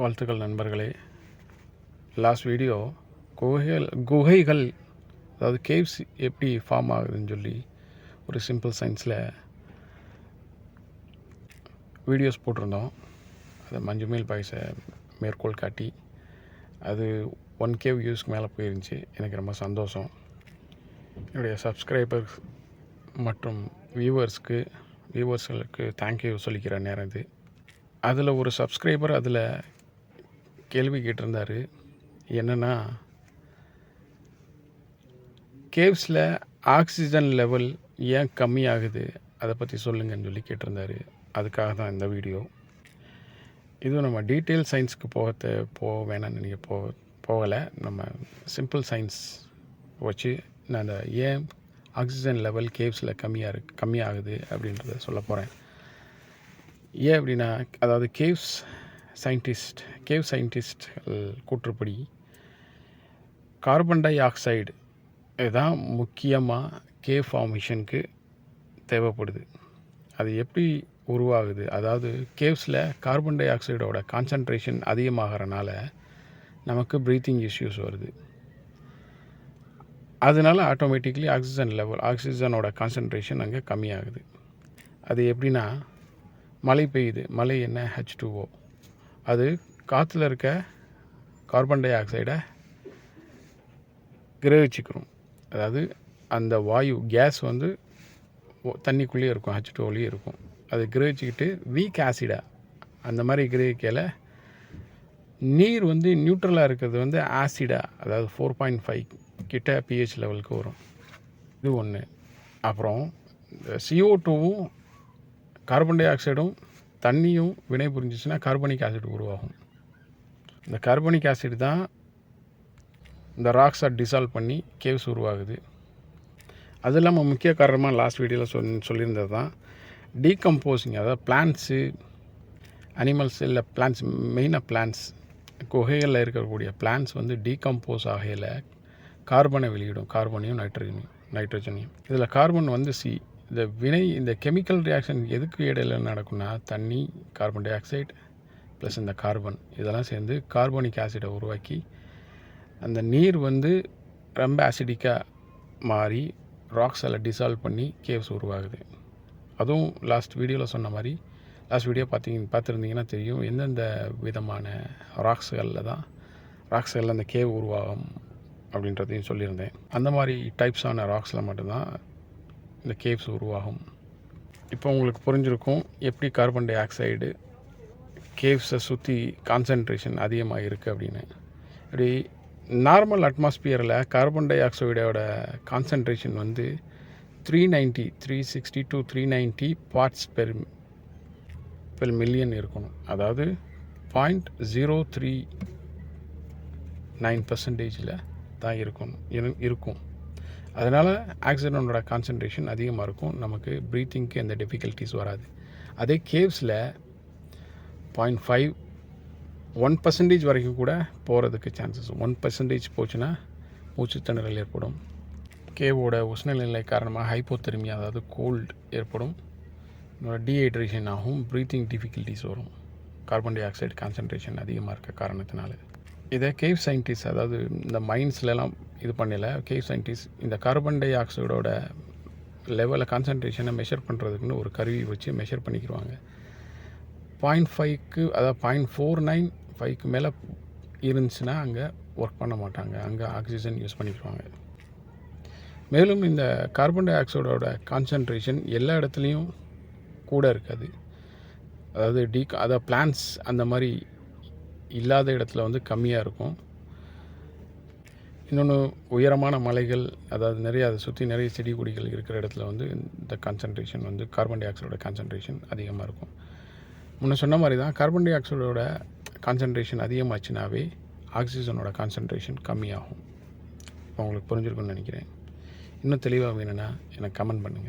வாழ்த்துக்கள் நண்பர்களே. Last video குகைகள் குகைகள் அதாவது கேவ்ஸ் எப்படி ஃபார்ம் ஆகுதுன்னு சொல்லி ஒரு சிம்பிள் சயின்ஸில் வீடியோஸ் போட்டிருந்தோம். அதை மஞ்சுமேல் பாய்ஸை மேற்கோள் காட்டி அது ஒன் கே வியூஸ்க்கு மேலே போயிருந்துச்சு. எனக்கு ரொம்ப சந்தோஷம். என்னுடைய சப்ஸ்கிரைபர்ஸ் மற்றும் வியூவர்ஸ்க்கு வியூவர்ஸ்களுக்கு தேங்க்யூ சொல்லிக்கிற நேரம் இது. அதில் ஒரு சப்ஸ்கிரைபர் அதில் கேள்வி கேட்டிருந்தாரு. என்னென்னா கேவ்ஸில் ஆக்சிஜன் லெவல் ஏன் கம்மியாகுது? அதை பற்றி சொல்லுங்கன்னு சொல்லி கேட்டிருந்தாரு. அதுக்காக தான் இந்த வீடியோ. இதுவும் நம்ம டீட்டெயில் சயின்ஸுக்கு போக போக வேணாம்னு நீங்கள் போ போகலை. நம்ம சிம்பிள் சயின்ஸ் வச்சு நான் அந்த ஏன் ஆக்சிஜன் லெவல் கேவ்ஸில் கம்மியாக இருக்கு கம்மியாகுது அப்படின்றத சொல்ல போகிறேன் ஏன் அப்படின்னா அதாவது கேவ்ஸ் சயின்டிஸ்ட் கேவ் சயின்டிஸ்ட் கூற்றுப்படி கார்பன் டை ஆக்சைடு இதுதான் முக்கியமாக கேவ் ஃபார்மேஷனுக்கு தேவைப்படுது. அது எப்படி உருவாகுது? அதாவது கேவ்ஸில் கார்பன் டை ஆக்சைடோட கான்சன்ட்ரேஷன் அதிகமாகிறனால நமக்கு ப்ரீத்திங் இஷ்யூஸ் வருது. அதனால ஆட்டோமேட்டிக்லி ஆக்சிஜன் லெவல் ஆக்சிஜனோட கான்சன்ட்ரேஷன் அங்கே கம்மியாகுது. அது எப்படின்னா மழை பெய்யுது. மழை என்ன? ஹெச் டூஓ அது காற்றுல இருக்க கார்பன் டை ஆக்சைடை கிரகிச்சிக்கிறோம் அதாவது அந்த வாயு கேஸ் வந்து தண்ணிக்குள்ளேயே இருக்கும் ஹெச் டூலேயே இருக்கும். அது கிரகிச்சிக்கிட்டு வீக் ஆசிடாக அந்த மாதிரி கிரகிக்கல நீர் வந்து நியூட்ரலாக இருக்கிறது வந்து ஆசிடா அதாவது ஃபோர் பாயிண்ட் ஃபைவ் கிட்ட பிஹெச் லெவலுக்கு வரும். இது ஒன்று அப்புறம் சிஓ டூவும் கார்பன் டை ஆக்சைடும் தண்ணியும் வினை புரிஞ்சிச்சுன்னா கார்பனிக் ஆசிட் உருவாகும். இந்த கார்பனிக் ஆசிட் தான் இந்த ராக்ஸை டிசால்வ் பண்ணி கேவ்ஸ் உருவாகுது. அது இல்லாமல் முக்கிய காரணமாக லாஸ்ட் வீடியோவில் சொல் சொல்லியிருந்தது தான் டீகம்போசிங் அதாவது பிளான்ட்ஸு அனிமல்ஸ் இல்லை பிளான்ட்ஸ் மெயினாக பிளான்ட்ஸ் குகைகளில் இருக்கக்கூடிய பிளான்ட்ஸ் வந்து டீகம்போஸ் ஆகையில் கார்பனை வெளியிடும் கார்பனையும் நைட்ரஜனையும் நைட்ரஜனையும் இதில் கார்பன் வந்து சி இந்த வினை இந்த கெமிக்கல் ரியாக்ஷன் எதுக்கு இடையில் நடக்கும்னா தண்ணி கார்பன் டை ஆக்சைடு ப்ளஸ் இந்த கார்பன் இதெல்லாம் சேர்ந்து கார்பனிக் ஆசிடை உருவாக்கி அந்த நீர் வந்து ரொம்ப ஆசிடிக்காக மாறி ராக்ஸ் எல்லாம் டிசால்வ் பண்ணி கேவ்ஸ் உருவாகுது. அதுவும் லாஸ்ட் வீடியோவில் சொன்ன மாதிரி லாஸ்ட் வீடியோ பார்த்தீங்க பார்த்துருந்தீங்கன்னா தெரியும் எந்தெந்த விதமான ராக்ஸுகளில் தான் ராக்ஸுகளில் அந்த கேவ் உருவாகும் அப்படின்றதையும் சொல்லியிருந்தேன். அந்த மாதிரி டைப்ஸான ராக்ஸில் மட்டும்தான் இந்த கேவ்ஸ் உருவாகும். இப்போ உங்களுக்கு புரிஞ்சிருக்கும் எப்படி கார்பன் டை ஆக்சைடு கேவ்ஸை சுற்றி கான்சன்ட்ரேஷன் அதிகமாக இருக்குது அப்படின்னு. இப்படி நார்மல் அட்மாஸ்பியரில் கார்பன் டை ஆக்சைடோட கான்சன்ட்ரேஷன் வந்து three ninety three sixty to three ninety parts per per million இருக்கணும். அதாவது பாயிண்ட் ஜீரோ த்ரீ நைன் பர்சன்டேஜில் தான் இருக்கணும் இருக்கும். அதனால் ஆக்சிஜனோட கான்சன்ட்ரேஷன் அதிகமாக இருக்கும். நமக்கு ப்ரீத்திங்க்கு எந்த டிஃபிகல்ட்டிஸ் வராது. அதே கேவ்ஸில் பாயிண்ட் ஃபைவ் ஒன் பர்சன்டேஜ் வரைக்கும் கூட போகிறதுக்கு சான்சஸ் ஒன் பர்சன்டேஜ் போச்சுன்னா மூச்சு திணறல் ஏற்படும். கேவோட உஷ்ணநிலை காரணமாக ஹைப்போதெர்மியா அதாவது கோல்டு ஏற்படும். டீஹைட்ரேஷன் ஆகும். ப்ரீத்திங் டிஃபிகல்ட்டிஸ் வரும். கார்பன் டை ஆக்சைடு கான்சன்ட்ரேஷன் அதிகமாக இருக்க காரணத்தினால. இதை கேவ் சயின்டிஸ்ட் அதாவது இந்த மைன்ஸ்லலாம் இது பண்ணல. கேவ் சயின்டிஸ்ட் இந்த கார்பன் டை ஆக்சைடோட லெவலில் கான்சன்ட்ரேஷனை மெஷர் பண்ணுறதுக்குன்னு ஒரு கருவி வச்சு மெஷர் பண்ணிக்கிடுவாங்க பாயிண்ட் ஃபைவ்க்கு அதாவது பாயிண்ட் ஃபோர் நைன் ஃபைவ்க்கு மேலே இருந்துச்சுன்னா அங்கே ஒர்க் பண்ண மாட்டாங்க. அங்கே ஆக்சிஜன் யூஸ் பண்ணிக்குவாங்க மேலும் இந்த கார்பன் டை ஆக்சைடோட கான்சன்ட்ரேஷன் எல்லா இடத்துலையும் கூட இருக்காது. அதாவது டீ அதாவது பிளான்ஸ் அந்த மாதிரி இல்லாத இடத்துல வந்து கம்மியாக இருக்கும். இன்னொன்று உயரமான மலைகள் அதாவது நிறைய அதை சுற்றி நிறைய செடி கொடிகள் இருக்கிற இடத்துல வந்து இந்த கான்சன்ட்ரேஷன் வந்து கார்பன் டை ஆக்சைடோட கான்சன்ட்ரேஷன் அதிகமாக இருக்கும். முன்ன சொன்ன மாதிரி தான் கார்பன் டை ஆக்சைடோட கான்சன்ட்ரேஷன் அதிகமாச்சுனாவே ஆக்சிஜனோட கான்சன்ட்ரேஷன் கம்மியாகும். இப்போ உங்களுக்கு புரிஞ்சிருக்கும்னு நினைக்கிறேன். இன்னும் தெளிவாக வேணும்னா எனக்கு கமெண்ட் பண்ணுங்கள்